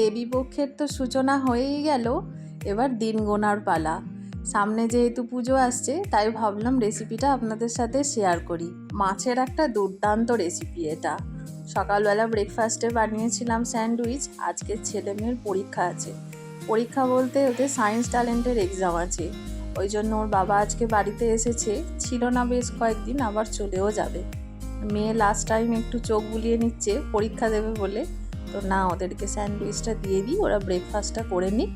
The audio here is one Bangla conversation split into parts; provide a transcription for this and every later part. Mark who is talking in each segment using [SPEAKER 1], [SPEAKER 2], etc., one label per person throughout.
[SPEAKER 1] দেবী পক্ষের তো সূচনা হয়েই গেল, এবার দিন গোনার পালা। সামনে যেহেতু পুজো আসছে, তাই ভাবলাম রেসিপিটা আপনাদের সাথে শেয়ার করি। মাছের একটা দুর্দান্ত রেসিপি এটা। সকালবেলা ব্রেকফাস্টে বানিয়েছিলাম স্যান্ডউইচ আজকে ছেলে মেয়ের পরীক্ষা আছে। পরীক্ষা বলতে ওদের সায়েন্স ট্যালেন্টের এক্সাম আছে। ওই জন্য ওর বাবা আজকে বাড়িতে এসেছে, ছিল না বেশ কয়েকদিন, আবার চলেও যাবে। মেয়ে লাস্ট টাইম একটু চোখ বুলিয়ে নিচ্ছে, পরীক্ষা দেবে বলে। তো না, ওদেরকে স্যান্ডউইচটা দিয়ে দিই, ওরা ব্রেকফাস্টটা করে নিক।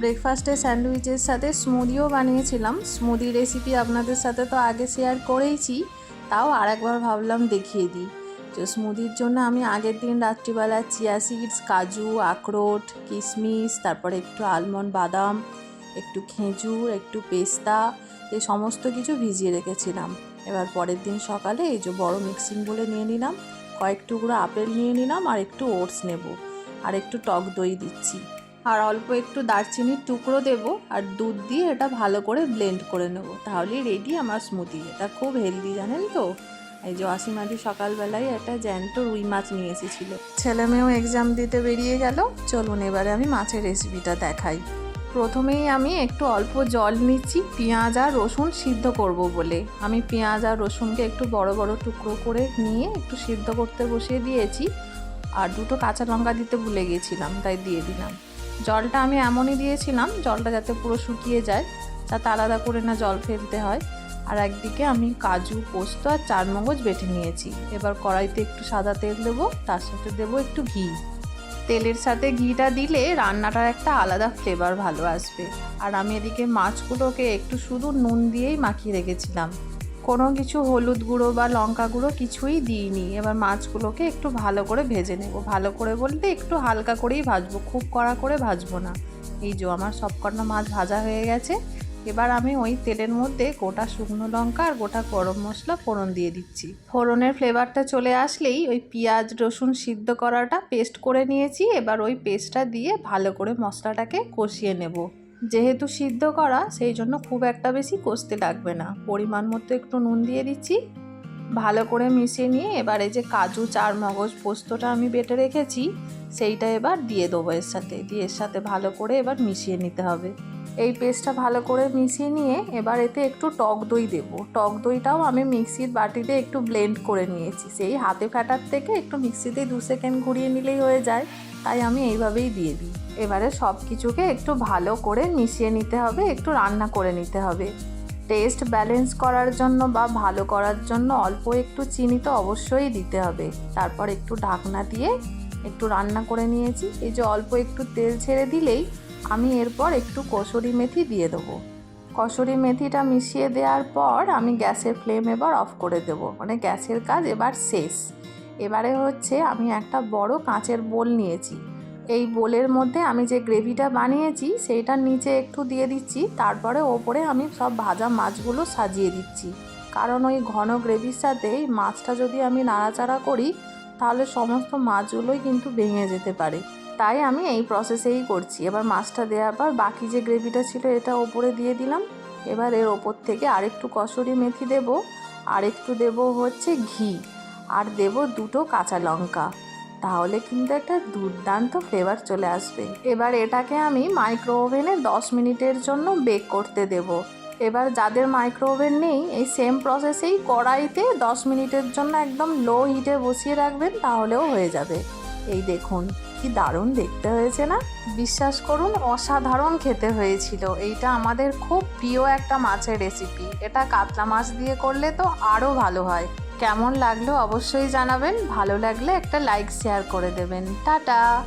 [SPEAKER 1] ব্রেকফাস্টে স্যান্ডউইচের সাথে স্মুদিও বানিয়েছিলাম। স্মুদি রেসিপি আপনাদের সাথে তো আগে শেয়ার করেইছি, তাও আর একবার ভাবলাম দেখিয়ে দিই। তো স্মুদির জন্য আমি আগের দিন রাত্রিবেলা চিয়া সিডস কাজু, আখরোট, কিশমিশ, তারপরে একটু আলমন্ড বাদাম, একটু খেজুর, একটু পেস্তা এই সমস্ত কিছু ভিজিয়ে রেখেছিলাম। এবার পরের দিন সকালে এই যে বড় মিক্সিং বলে নিয়ে নিলাম। কয়েক টুকরো আপেল নিয়ে নিলাম আর একটু ওটস নেব। আর একটু টক দই দিচ্ছি। আর অল্প একটু দারচিনির টুকরো দেব আর দুধ দিয়ে এটা ভালো করে ব্লেন্ড করে নেব। তাহলে রেডি আমার স্মুদি। এটা খুব হেলদি, জানেন তো? এই যে অসীমাদি সকালবেলায় একটা জ্যান্ত রুই মাছ নিয়ে এসেছিল। ছেলে মেয়েও এক্সাম দিতে বেরিয়ে গেল। চলুন এবারে আমি মাছের রেসিপিটা দেখাই। প্রথমেই আমি একটু অল্প জল নিচ্ছি, পেঁয়াজ আর রসুন সিদ্ধ করব বলে। আমি পেঁয়াজ আর রসুনকে একটু বড় বড় টুকরো করে নিয়ে একটু সিদ্ধ করতে বসিয়ে দিয়েছি। আর দুটো কাঁচা লঙ্কা দিতে ভুলে গিয়েছিলাম তাই দিয়ে দিলাম। জলটা আমি এমনই দিয়েছিলাম, জলটা যাতে পুরো শুকিয়ে যায় তাতে আলাদা করে না জল ফেলতে হয়। আর একদিকে আমি কাজু, পোস্ত আর চারমগজ বেটে নিয়েছি। এবার কড়াইতে একটু সাদা তেল দেবো, তার সাথে দেবো একটু ঘি। তেলের সাথে ঘিটা দিলে রান্নাটার একটা আলাদা ফ্লেভার ভালো আসবে। আর আমি এদিকে মাছগুলোকে একটু শুধু নুন দিয়েই মাখিয়ে রেখেছিলাম। কোনো কিছু হলুদ গুঁড়ো বা লঙ্কা গুঁড়ো কিছুই দিইনি। এবার মাছগুলোকে একটু ভালো করে ভেজে নেব। ভালো করে বলতে একটু হালকা করেই ভাজবো, খুব কড়া করে ভাজবো না। এই যে আমার সবকটা মাছ ভাজা হয়ে গেছে। এবার আমি ওই তেলের মধ্যে গোটা শুকনো লঙ্কা আর গোটা গরম মশলা ফোড়ন দিয়ে দিচ্ছি। ফোড়নের ফ্লেভারটা চলে আসলেই ওই পেঁয়াজ রসুন সিদ্ধ করাটা পেস্ট করে নিয়েছি, এবার ওই পেস্টটা দিয়ে ভালো করে মশলাটাকে কষিয়ে নেব। যেহেতু সিদ্ধ করা, সেই জন্য খুব একটা বেশি কষতে লাগবে না। পরিমাণ মতো একটু নুন দিয়ে দিচ্ছি। ভালো করে মিশিয়ে নিয়ে এবার এই যে কাজু চার মগজ পোস্তটা আমি বেটে রেখেছি, সেইটা এবার দিয়ে দেবো এর সাথে। দিয়ে এর সাথে ভালো করে এবার মিশিয়ে নিতে হবে। এই পেস্টটা ভালো করে মিশিয়ে নিয়ে এবার এতে একটু টক দই দেব। টক দইটাও আমি মিক্সির বাটিতে একটু ব্লেন্ড করে নিয়েছি। সেই হাতে ফাটার থেকে একটু মিক্সিতে দু সেকেন্ড ঘুরিয়ে নিলেই হয়ে যায়। তাই আমি এইভাবেই দিয়ে দিই। এবারে সব কিছুকে একটু ভালো করে মিশিয়ে নিতে হবে, একটু রান্না করে নিতে হবে। টেস্ট ব্যালেন্স করার জন্য বা ভালো করার জন্য অল্প একটু চিনি তো অবশ্যই দিতে হবে। তারপর একটু ঢাকনা দিয়ে একটু রান্না করে নিয়েছি। এই যে অল্প একটু তেল ছেড়ে দিলেই আমি এরপর একটু কসুরি মেথি দিয়ে দেবো। কসুরি মেথিটা মিশিয়ে দেওয়ার পর আমি গ্যাসের ফ্লেম এবার অফ করে দেবো। মানে গ্যাসের কাজ এবার শেষ। এবারে হচ্ছে আমি একটা বড় কাঁচের বোল নিয়েছি। এই বোলের মধ্যে আমি যে গ্রেভিটা বানিয়েছি সেইটার নিচে একটু দিয়ে দিচ্ছি। তারপরে ওপরে আমি সব ভাজা মাছগুলো সাজিয়ে দিচ্ছি। কারণ ওই ঘন গ্রেভির সাথে এই মাছটা যদি আমি নাড়াচাড়া করি, তাহলে সমস্ত মাছগুলোই কিন্তু ভেঙে যেতে পারে। তাই আমি এই প্রসেসেই করছি। এবার মাছটা দেওয়ার পর বাকি যে গ্রেভিটা ছিল এটা ওপরে দিয়ে দিলাম। এবার এর ওপর থেকে আরেকটু কসুরি মেথি দেব। আর একটু দেব হচ্ছে ঘি। আর দেব দুটো কাঁচা লঙ্কা। তাহলে কিন্তু একটা দুর্দান্ত ফ্লেভার চলে আসবে। এবার এটাকে আমি মাইক্রো ওভেনে দশ মিনিটের জন্য বেক করতে দেব। এবার যাদের মাইক্রো ওভেন নেই, এই সেম প্রসেসেই কড়াইতে দশ মিনিটের জন্য একদম লো হিটে বসিয়ে রাখবেন, তাহলেও হয়ে যাবে। এই দেখুন। কি দারুণ দেখতে হয়েছে না? বিশ্বাস করুন, অসাধারণ খেতে হয়েছিল। এইটা আমাদের খুব প্রিয় একটা মাছের রেসিপি এটা কাতলা মাছ দিয়ে করলে তো আরও ভালো হয়। কেমন লাগল অবশ্যই জানাবেন। ভালো লাগলে একটা লাইক শেয়ার করে দেবেন। টাটা!